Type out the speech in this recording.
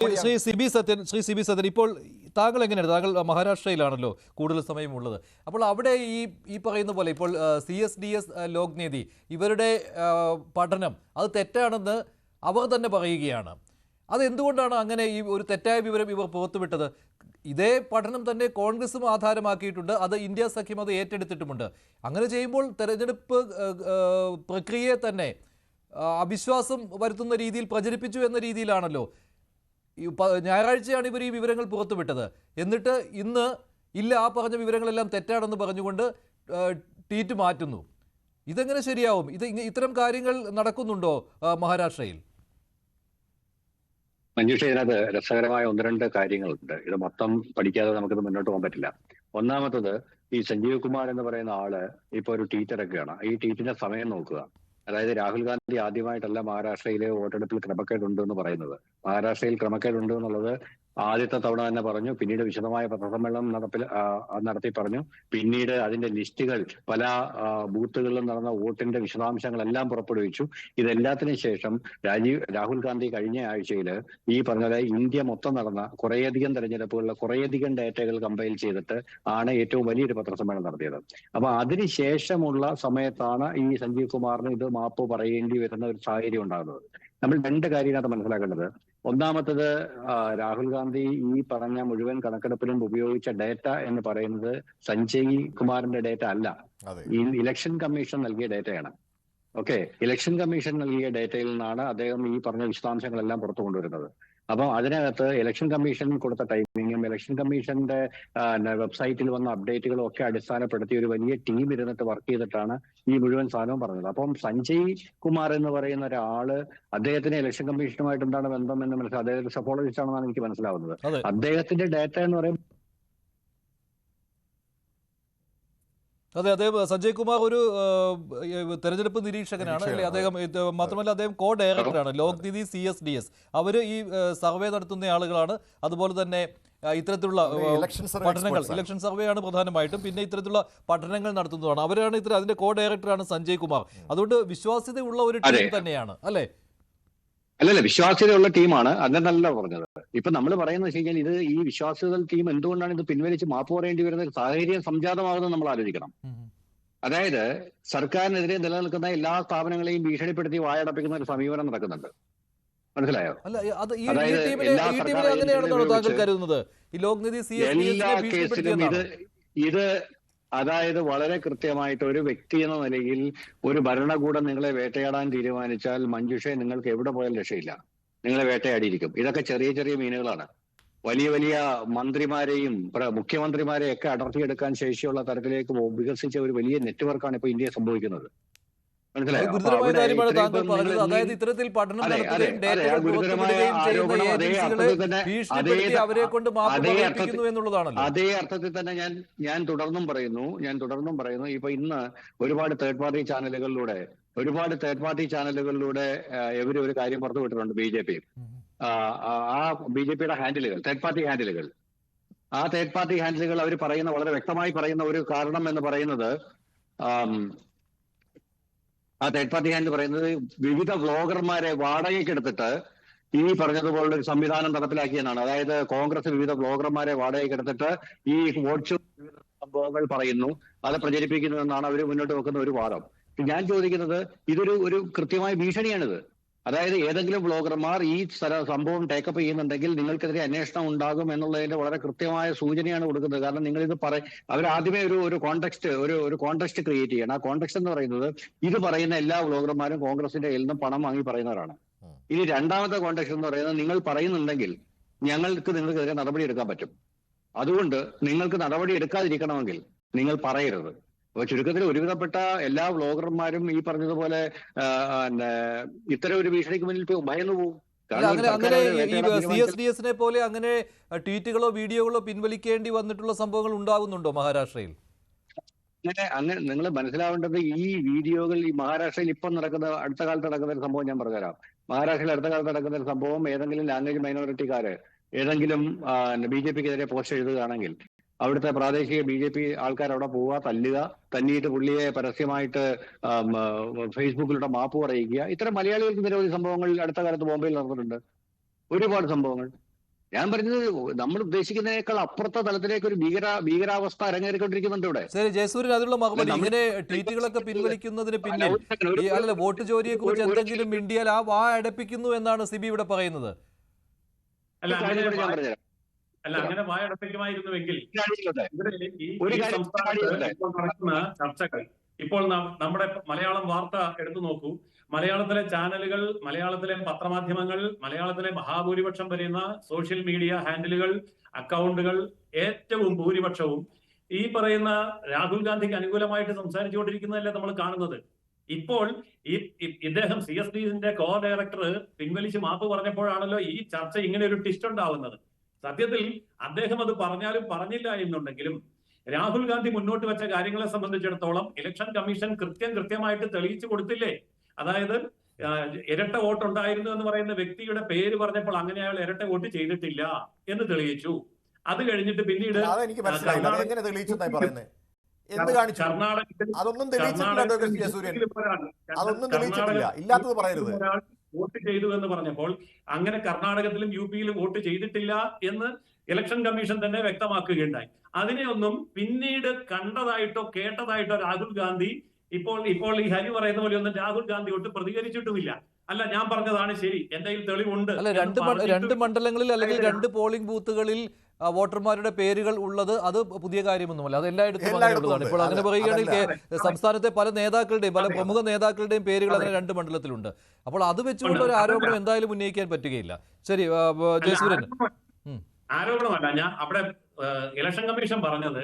Shri C B Sathyan Shri C B Sathyan ഇപ്പോൾ താങ്കൾ എങ്ങനെയാണ്? താങ്കൾ മഹാരാഷ്ട്രയിലാണല്ലോ കൂടുതൽ സമയമുള്ളത്. അപ്പോൾ അവിടെ ഈ ഈ പറയുന്ന പോലെ ഇപ്പോൾ C S D S Lokniti ഇവരുടെ പഠനം അത് തെറ്റാണെന്ന് അവർ തന്നെ പറയുകയാണ്. അതെന്തുകൊണ്ടാണ് അങ്ങനെ ഈ ഒരു തെറ്റായ വിവരം ഇവർ പുറത്തുവിട്ടത്? ഇതേ പഠനം തന്നെ കോൺഗ്രസും ആധാരമാക്കിയിട്ടുണ്ട് അത് ഇന്ത്യ സഖ്യം അത് ഏറ്റെടുത്തിട്ടുമുണ്ട്. അങ്ങനെ ചെയ്യുമ്പോൾ തെരഞ്ഞെടുപ്പ് പ്രക്രിയയെ തന്നെ അവിശ്വാസം വരുത്തുന്ന രീതിയിൽ പ്രചരിപ്പിച്ചു എന്ന രീതിയിലാണല്ലോ. ഞായറാഴ്ചയാണ് ഇവർ ഈ വിവരങ്ങൾ പുറത്തുവിട്ടത്. എന്നിട്ട് ഇന്ന് ഇല്ല ആ പറഞ്ഞ വിവരങ്ങളെല്ലാം തെറ്റാണെന്ന് പറഞ്ഞുകൊണ്ട് ട്വീറ്റ് മാറ്റുന്നു. ഇതെങ്ങനെ ശരിയാവും? ഇത് ഇത്തരം കാര്യങ്ങൾ നടക്കുന്നുണ്ടോ മഹാരാഷ്ട്രയിൽ? മഞ്ജുഷ ഇതിനകത്ത് രസകരമായ ഒന്ന് രണ്ട് കാര്യങ്ങളുണ്ട്. ഇത് മൊത്തം പഠിക്കാതെ നമുക്കിത് മുന്നോട്ട് പോകാൻ പറ്റില്ല. ഒന്നാമത്തത് ഈ സഞ്ജീവ് കുമാർ എന്ന് പറയുന്ന ആൾ ഇപ്പൊ ഒരു ട്വീറ്റ് ഇറക്കുകയാണ് ഈ ട്വീറ്റിന്റെ സമയം നോക്കുക. അതായത് രാഹുൽ ഗാന്ധി ആദ്യമായിട്ടല്ല മഹാരാഷ്ട്രയിലെ വോട്ടെടുപ്പിൽ ക്രമക്കേടുണ്ട് എന്ന് പറയുന്നത്. മഹാരാഷ്ട്രയിൽ ക്രമക്കേടുണ്ട് എന്നുള്ളത് ആദ്യത്തെ തവണ തന്നെ പറഞ്ഞു. പിന്നീട് വിശദമായ പത്രസമ്മേളനം നടപ്പിൽ നടത്തി പറഞ്ഞു. പിന്നീട് അതിന്റെ ലിസ്റ്റുകൾ പല ബൂത്തുകളിലും നടന്ന വോട്ടിന്റെ വിശദാംശങ്ങളെല്ലാം പുറപ്പെടുവിച്ചു. ഇതെല്ലാത്തിനും ശേഷം രാജീവ് രാഹുൽ ഗാന്ധി കഴിഞ്ഞ ആഴ്ചയിൽ ഈ പറഞ്ഞ ഇന്ത്യ മൊത്തം നടന്ന കുറേയധികം തെരഞ്ഞെടുപ്പുകളിലെ കുറേയധികം ഡേറ്റകൾ കമ്പൈൽ ചെയ്തിട്ട് ആണ് ഏറ്റവും വലിയൊരു പത്രസമ്മേളനം നടത്തിയത്. അപ്പൊ അതിനുശേഷമുള്ള സമയത്താണ് ഈ സഞ്ജീവ് കുമാറിന് ഇത് മാപ്പ് പറയേണ്ടി വരുന്ന ഒരു സാഹചര്യം ഉണ്ടാകുന്നത്. നമ്മൾ രണ്ട് കാര്യങ്ങളത് മനസ്സിലാക്കേണ്ടത്. ഒന്നാമത്തത് രാഹുൽ ഗാന്ധി ഈ പറഞ്ഞ മുഴുവൻ കണക്കെടുപ്പിലും ഉപയോഗിച്ച ഡേറ്റ എന്ന് പറയുന്നത് സഞ്ജയ് കുമാറിന്റെ ഡേറ്റ അല്ല. ഈ ഇലക്ഷൻ കമ്മീഷൻ നൽകിയ ഡേറ്റയാണ്. ഓക്കെ ഇലക്ഷൻ കമ്മീഷൻ നൽകിയ ഡേറ്റയിൽ നിന്നാണ് അദ്ദേഹം ഈ പറഞ്ഞ വിശദാംശങ്ങളെല്ലാം പുറത്തു കൊണ്ടുവരുന്നത്. അപ്പം അതിനകത്ത് ഇലക്ഷൻ കമ്മീഷൻ കൊടുത്ത ടൈമിങ്ങും ഇലക്ഷൻ കമ്മീഷന്റെ വെബ്സൈറ്റിൽ വന്ന അപ്ഡേറ്റുകളും ഒക്കെ അടിസ്ഥാനപ്പെടുത്തി ഒരു വലിയ ടീം ഇരുന്നിട്ട് വർക്ക് ചെയ്തിട്ടാണ് ഈ മുഴുവൻ സാധനവും പറഞ്ഞത്. അപ്പം സഞ്ജയ് കുമാർ എന്ന് പറയുന്ന ഒരാൾ അദ്ദേഹത്തിന് ഇലക്ഷൻ കമ്മീഷനുമായിട്ട് എന്താണ് ബന്ധം എന്ന് മനസ്സിലാക്കി അദ്ദേഹം സഫോളജിസ്റ്റ് ആണെന്നാണ് എനിക്ക് മനസ്സിലാവുന്നത്. അദ്ദേഹത്തിന്റെ ഡേറ്റ എന്ന് പറയുമ്പോൾ അതെ അദ്ദേഹം സഞ്ജയ് കുമാർ ഒരു തെരഞ്ഞെടുപ്പ് നിരീക്ഷകനാണ്. അല്ലെ അദ്ദേഹം മാത്രമല്ല അദ്ദേഹം കോ ഡയറക്ടറാണ് Lokniti C S D S. അവർ ഈ സർവേ നടത്തുന്ന ആളുകളാണ്. അതുപോലെ തന്നെ ഇത്തരത്തിലുള്ള അവർ election survey പഠനങ്ങൾ. ആണ്. ഇലക്ഷൻ സർവേ ആണ് പ്രധാനമായിട്ടും. പിന്നെ ഇത്തരത്തിലുള്ള പഠനങ്ങൾ നടത്തുന്നതാണ്. അവരാണ് ഇത്ര അതിന്റെ കോ ഡയറക്ടറാണ് സഞ്ജയ് കുമാർ. അതുകൊണ്ട് വിശ്വാസ്യതയുള്ള ഒരു ടീം തന്നെയാണ്. അല്ലേ? അല്ലല്ല വിശ്വാസ്യതയുള്ള ടീമാണ്. അതെന്നല്ല പറഞ്ഞത്. ഇപ്പൊ നമ്മൾ പറയുന്നത് വെച്ച് കഴിഞ്ഞാൽ ഇത് ഈ വിശ്വാസ്യത ടീം എന്തുകൊണ്ടാണ് ഇത് പിൻവലിച്ച് മാപ്പ് പറയേണ്ടി വരുന്ന സാഹചര്യം സംജാതമാകുന്നത് നമ്മൾ ആലോചിക്കണം. അതായത് സർക്കാരിനെതിരെ നിലനിൽക്കുന്ന എല്ലാ സ്ഥാപനങ്ങളെയും ഭീഷണിപ്പെടുത്തി വായടപ്പിക്കുന്ന ഒരു സമീപനം നടക്കുന്നുണ്ട്. മനസ്സിലായോ? അതായത് എല്ലാ കേസിലും ഇത് ഇത് അതായത് വളരെ കൃത്യമായിട്ട് ഒരു വ്യക്തി എന്ന നിലയിൽ ഒരു ഭരണകൂടം നിങ്ങളെ വേട്ടയാടാൻ തീരുമാനിച്ചാൽ മഞ്ജുഷെ നിങ്ങൾക്ക് എവിടെ പോയാലും രക്ഷയില്ല. നിങ്ങളെ വേട്ടയാടിയിരിക്കും. ഇതൊക്കെ ചെറിയ ചെറിയ മീനുകളാണ്. വലിയ വലിയ മന്ത്രിമാരെയും മുഖ്യമന്ത്രിമാരെയും ഒക്കെ അടർത്തിയെടുക്കാൻ ശേഷിയുള്ള തരത്തിലേക്ക് വികസിച്ച ഒരു വലിയ നെറ്റ്വർക്കാണ് ഇപ്പൊ ഇന്ത്യയിൽ സംഭവിക്കുന്നത്. ഗുരുതരമായ അവിടെ കാര്യമാണ് താങ്കൾ പറഞ്ഞത്. അതായത് ഇത്തരത്തിൽ പഠനം നടത്തുകയും ഡേറ്റകൾ പുറത്തുവിടുകയും ചെയ്യുന്ന ഏജൻസികളെ ഭീഷണിപ്പെടുത്തി അവരെ കൊണ്ട് അതേ അർത്ഥത്തിൽ- എന്നുള്ളതാണല്ലോ. അതേ അർത്ഥത്തിൽ തന്നെ ഞാൻ ഞാൻ തുടർന്നും പറയുന്നു ഞാൻ തുടർന്നും പറയുന്നു. ഇപ്പൊ ഇന്ന് ഒരുപാട് തേർഡ് പാർട്ടി ചാനലുകളിലൂടെ ഒരുപാട് തേർഡ് പാർട്ടി ചാനലുകളിലൂടെ ഇവർ ഒരു കാര്യം പുറത്തു വിട്ടിട്ടുണ്ട് ബി ജെ പി. ആ ബി ജെ പിയുടെ ഹാൻഡിലുകൾ തേർഡ് പാർട്ടി ഹാൻഡിലുകൾ ആ തേർഡ് പാർട്ടി ഹാൻഡിലുകൾ അവർ പറയുന്ന വളരെ വ്യക്തമായി പറയുന്ന ഒരു കാരണം എന്ന് പറയുന്നത് ആം, തേർഡ് പാർട്ടി ഹാൻഡിൽ പറയുന്നത് വിവിധ വ്ളോഗർമാരെ വാടകയ്ക്ക് എടുത്തിട്ട് ഈ പറഞ്ഞതുപോലുള്ള ഒരു സംവിധാനം നടപ്പിലാക്കിയെന്നാണ്. അതായത് കോൺഗ്രസ് വിവിധ വ്ളോഗർമാരെ വാടകയ്ക്ക് എടുത്തിട്ട് ഈ വോട്ട് സംഭവങ്ങൾ പറയുന്നു അത് പ്രചരിപ്പിക്കുന്നു എന്നാണ് അവർ മുന്നോട്ട് വെക്കുന്ന ഒരു വാദം. ഞാൻ ചോദിക്കുന്നത് ഇതൊരു ഒരു കൃത്യമായ ഭീഷണിയാണിത്. അതായത് ഏതെങ്കിലും ബ്ലോഗർമാർ ഈ സംഭവം ടേക്കപ്പ് ചെയ്യുന്നുണ്ടെങ്കിൽ നിങ്ങൾക്കെതിരെ അന്വേഷണം ഉണ്ടാകും എന്നുള്ളതിന്റെ വളരെ കൃത്യമായ സൂചനയാണ് കൊടുക്കുന്നത്. കാരണം നിങ്ങൾ ഇത് പറ അവർ ആദ്യമേ ഒരു ഒരു കോണ്ടെക്സ്റ്റ് ഒരു ഒരു കോണ്ടെക്സ്റ്റ് ക്രിയേറ്റ് ചെയ്യണം. ആ കോണ്ടെക്സ്റ്റ് എന്ന് പറയുന്നത് ഇത് പറയുന്ന എല്ലാ ബ്ലോഗർമാരും കോൺഗ്രസിന്റെ കയ്യിൽ നിന്നും പണം വാങ്ങി പറയുന്നവരാണ്. ഇനി രണ്ടാമത്തെ കോണ്ടെക്സ്റ്റ് എന്ന് പറയുന്നത് നിങ്ങൾ പറയുന്നുണ്ടെങ്കിൽ ഞങ്ങൾക്ക് നിങ്ങൾക്കെതിരെ നടപടി എടുക്കാൻ പറ്റും. അതുകൊണ്ട് നിങ്ങൾക്ക് നടപടി എടുക്കാതിരിക്കണമെങ്കിൽ നിങ്ങൾ പറയരുത്. അപ്പൊ ചുരുക്കത്തിൽ ഒരുവിധപ്പെട്ട എല്ലാ വ്ളോഗർമാരും ഈ പറഞ്ഞതുപോലെ ഇത്തരം ഒരു ഭീഷണിക്ക് മുന്നിൽ ഭയന്നു പോകും അങ്ങനെ അങ്ങനെ ഈ സി എസ് ഡി എസിനെ പോലെ അങ്ങനെ ട്വീറ്റുകളോ വീഡിയോകളോ പിൻവലിക്കേണ്ടി വന്നിട്ടുള്ള സംഭവങ്ങൾ ഉണ്ടാകുന്നുണ്ടോ മഹാരാഷ്ട്രയിൽ? അങ്ങനെ അങ്ങനെ നിങ്ങൾ മനസ്സിലാവേണ്ടത് ഈ വീഡിയോകൾ ഈ മഹാരാഷ്ട്രയിൽ ഇപ്പം നടക്കുന്ന അടുത്ത കാലത്ത് നടക്കുന്ന ഒരു സംഭവം ഞാൻ പറഞ്ഞുതരാം. മഹാരാഷ്ട്രയിൽ അടുത്ത കാലത്ത് നടക്കുന്ന ഒരു സംഭവം ഏതെങ്കിലും ലാംഗ്വേജ് മൈനോറിറ്റിക്കാര് ഏതെങ്കിലും ബി ജെ പിക്കെതിരെ പോസ്റ്റ് എഴുതുകയാണെങ്കിൽ അവിടുത്തെ പ്രാദേശിക ബി ജെ പി ആൾക്കാർ അവിടെ പോവുക തല്ലുക തല്ലിയിട്ട് പുള്ളിയെ പരസ്യമായിട്ട് ഫേസ്ബുക്കിലൂടെ മാപ്പ് പറയിക്കുക ഇത്തരം മലയാളികൾക്ക് നിരവധി സംഭവങ്ങൾ അടുത്ത കാലത്ത് ബോംബെയിൽ നടന്നിട്ടുണ്ട്. ഒരുപാട് സംഭവങ്ങൾ. ഞാൻ പറഞ്ഞത് നമ്മൾ ഉദ്ദേശിക്കുന്നതിനേക്കാൾ അപ്പുറത്തെ തലത്തിലേക്ക് ഒരു ഭീകര ഭീകരാവസ്ഥ അരങ്ങേറിക്കൊണ്ടിരിക്കുന്നുണ്ട് ഇവിടെ. ശരി ജയസൂര്യൻ അതിനുള്ള മറുപടി. നമ്മൾ- ഇങ്ങനെ ട്വീറ്റുകളൊക്കെ പിൻവലിക്കുന്നതിന് അല്ല, പിന്നിൽ അല്ലല്ല വോട്ട് ജോലിയെ കുറിച്ച് എന്തെങ്കിലും മിണ്ടിയാൽ ആ വാ അടപ്പിക്കുന്നു എന്നാണ് സിബി ഇവിടെ പറയുന്നത്. അല്ല അല്ല അങ്ങനെ വായടപ്പിക്കുമായിരുന്നുവെങ്കിൽ ഒരു നടക്കുന്ന ചർച്ചകൾ ഇപ്പോൾ നമ്മുടെ മലയാളം വാർത്ത എടുത്തു നോക്കൂ. മലയാളത്തിലെ ചാനലുകൾ മലയാളത്തിലെ പത്രമാധ്യമങ്ങൾ മലയാളത്തിലെ മഹാഭൂരിപക്ഷം വരുന്ന സോഷ്യൽ മീഡിയ ഹാൻഡിലുകൾ അക്കൗണ്ടുകൾ ഏറ്റവും ഭൂരിപക്ഷവും ഈ പറയുന്ന രാഹുൽ ഗാന്ധിക്ക് അനുകൂലമായിട്ട് സംസാരിച്ചുകൊണ്ടിരിക്കുന്നതല്ലേ നമ്മൾ കാണുന്നത്? ഇപ്പോൾ ഈ ഇദ്ദേഹം സി എസ് ഡിന്റെ കോ ഡയറക്ടർ പിൻവലിച്ച് മാപ്പ് പറഞ്ഞപ്പോഴാണല്ലോ ഈ ചർച്ച ഇങ്ങനെ ഒരു ടിസ്റ്റ് ഉണ്ടാവുന്നത്. സത്യത്തിൽ അദ്ദേഹം അത് പറഞ്ഞാലും പറഞ്ഞില്ല എന്നുണ്ടെങ്കിലും രാഹുൽ ഗാന്ധി മുന്നോട്ട് വെച്ച കാര്യങ്ങളെ സംബന്ധിച്ചിടത്തോളം ഇലക്ഷൻ കമ്മീഷൻ കൃത്യം കൃത്യമായിട്ട് തെളിയിച്ചു കൊടുത്തില്ലേ? അതായത് ഇരട്ട വോട്ട് ഉണ്ടായിരുന്നു എന്ന് പറയുന്ന വ്യക്തിയുടെ പേര് പറഞ്ഞപ്പോൾ അങ്ങനെ അയാൾ ഇരട്ട വോട്ട് ചെയ്തിട്ടില്ല എന്ന് തെളിയിച്ചു. അത് കഴിഞ്ഞിട്ട് പിന്നീട് എന്ത് കാണിച്ചു? കർണാടകത്തിൽ അതൊന്നും തെളിയിച്ചിട്ടില്ല അതൊന്നും തെളിയിച്ചിട്ടില്ല. ഇല്ലാത്തത് പറയരുത്. വോട്ട് ചെയ്തു എന്ന് പറഞ്ഞപ്പോൾ അങ്ങനെ കർണാടകത്തിലും യു പിയിലും വോട്ട് ചെയ്തിട്ടില്ല എന്ന് ഇലക്ഷൻ കമ്മീഷൻ തന്നെ വ്യക്തമാക്കുകയുണ്ടായി. അതിനെ ഒന്നും പിന്നീട് കണ്ടതായിട്ടോ കേട്ടതായിട്ടോ രാഹുൽ ഗാന്ധി ഇപ്പോൾ ഇപ്പോൾ ഈ ഹരി പറയുന്ന പോലെ ഒന്നും രാഹുൽ ഗാന്ധി ഒട്ട് പ്രതികരിച്ചിട്ടുമില്ല. അല്ല ഞാൻ പറഞ്ഞതാണ് ശരി എന്തെങ്കിലും കയ്യിൽ തെളിവുണ്ട് രണ്ട് രണ്ട് മണ്ഡലങ്ങളിൽ അല്ലെങ്കിൽ രണ്ട് പോളിംഗ് ബൂത്തുകളിൽ വോട്ടർമാരുടെ പേരുകൾ ഉള്ളത് അത് പുതിയ കാര്യമൊന്നുമല്ല. അത് എല്ലായിടത്തും അങ്ങനെയുള്ളതാണ് ഇപ്പോൾ അങ്ങനെ പറയുകയാണെങ്കിൽ സംസ്ഥാനത്തെ പല നേതാക്കളുടെയും പല പ്രമുഖ നേതാക്കളുടെയും പേരുകൾ അങ്ങനെ രണ്ട് മണ്ഡലത്തിലുണ്ട്. അപ്പോൾ അത് വെച്ചുകൊണ്ട് ഒരു ആരോപണം എന്തായാലും ഉന്നയിക്കാൻ പറ്റുകയില്ല. ശരി ജയസൂരൻ ജയസൂര്യൻ. ആരോപണമല്ല ഞാൻ അവിടെ ഇലക്ഷൻ കമ്മീഷൻ പറഞ്ഞത്